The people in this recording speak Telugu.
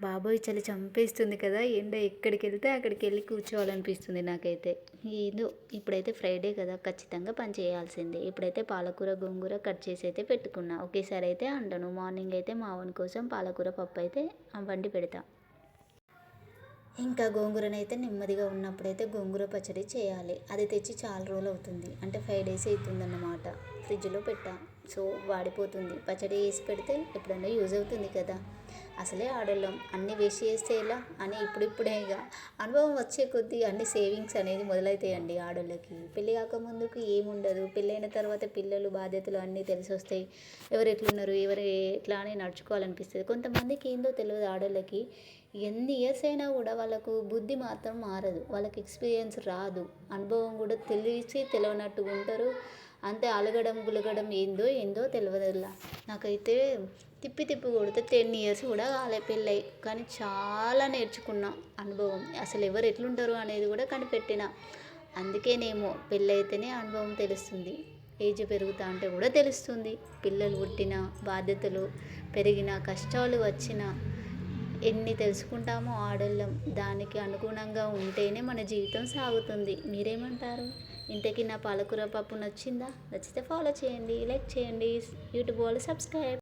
బాబోయ్ చలి చంపేస్తుంది కదా ఎండ ఎక్కడికి వెళ్తే అక్కడికి వెళ్ళి కూర్చోవాలనిపిస్తుంది నాకైతే. ఏదో ఇప్పుడైతే ఫ్రైడే కదా ఖచ్చితంగా పని చేయాల్సిందే. ఇప్పుడైతే పాలకూర గోంగూర కట్ చేసి అయితే పెట్టుకున్నా. ఒకేసారి అయితే అండను. మార్నింగ్ అయితే మావన్ కోసం పాలకూర పప్పు అయితే వండి పెడతా. ఇంకా గోంగూరనైతే నెమ్మదిగా ఉన్నప్పుడైతే గోంగూర పచ్చడి చేయాలి. అది తెచ్చి చాలా రోజులు అవుతుంది. అంటే ఫైవ్ డేస్ అవుతుందన్నమాట. ఫ్రిడ్జ్లో పెట్టా. సో వాడిపోతుంది. పచ్చడి వేసి పెడితే ఎప్పుడన్నా యూజ్ అవుతుంది కదా. అసలే ఆడోళ్ళం. అన్నీ వేసి చేస్తే ఎలా? అని ఇప్పుడిప్పుడే ఇక అనుభవం వచ్చే కొద్దీ అన్ని సేవింగ్స్ అనేది మొదలవుతాయండి ఆడోళ్ళకి. పెళ్ళి కాకముందుకు ఏముండదు. పెళ్ళైన తర్వాత పిల్లలు బాధ్యతలు అన్నీ తెలిసి వస్తాయి. ఎవరు ఎట్లున్నారు? ఎవరు ఎట్లా అని నడుచుకోవాలనిపిస్తుంది. కొంతమందికి ఏందో తెలియదు ఆడోళ్ళకి. ఎన్ని ఇయర్స్ అయినా కూడా వాళ్ళకు బుద్ధి మాత్రం మారదు. వాళ్ళకి ఎక్స్పీరియన్స్ రాదు. అనుభవం కూడా తెలిసి తెలియనట్టుగా ఉంటారు అంతే అలగడం గులగడం ఏందో ఏందో తెలియదు నాకైతే తిప్పి తిప్పి కొడితే టెన్ ఇయర్స్ కూడా కాలే పెళ్ళై. కానీ చాలా నేర్చుకున్నా అనుభవం. అసలు ఎవరు ఎట్లుంటారు అనేది కూడా కనిపెట్టిన. అందుకేనేమో పెళ్ళైతేనే అనుభవం తెలుస్తుంది. ఏజ్ పెరుగుతా అంటే కూడా తెలుస్తుంది. పిల్లలు పుట్టిన బాధ్యతలు పెరిగిన కష్టాలు వచ్చిన ఎన్ని తెలుసుకుంటామో ఆడోళ్ళం. దానికి అనుగుణంగా ఉంటేనే మన జీవితం సాగుతుంది. మీరేమంటారు? ఇంతకీ నా పాలకూర పప్పు నచ్చిందా? నచ్చితే ఫాలో చేయండి లైక్ చేయండి. యూట్యూబ్ వాళ్ళు సబ్స్క్రైబ్